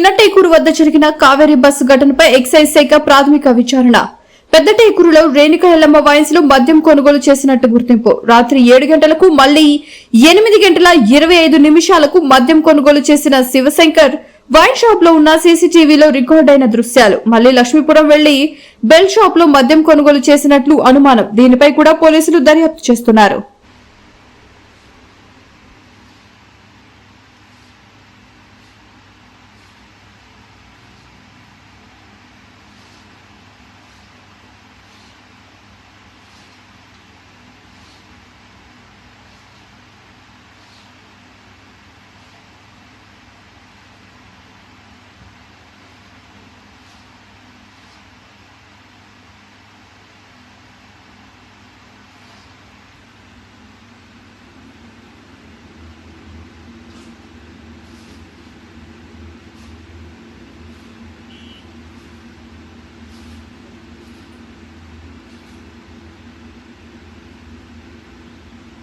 చిన్నటేకూరు వద్ద జరిగిన కావేరీ బస్సు ఘటనపై ఎక్సైజ్ శాఖ ప్రాథమిక విచారణ. పెద్దటేకూరులో రేణుక ఎల్లమ్మ వైన్స్లో మద్యం కొనుగోలు చేసినట్టు గుర్తింపు. రాత్రి ఏడు గంటలకు మళ్ళీ ఎనిమిది గంటల ఇరవై ఐదు నిమిషాలకు మద్యం కొనుగోలు చేసిన శివశంకర్ వైన్ షాప్లో ఉన్న సీసీటీవీలో రికార్డ్ అయిన దృశ్యాలు. మళ్ళీ లక్ష్మీపురం వెళ్ళి బెల్ షాప్లో మద్యం కొనుగోలు చేసినట్లు అనుమానం. దీనిపై కూడా పోలీసులు దర్యాప్తు చేస్తున్నారు.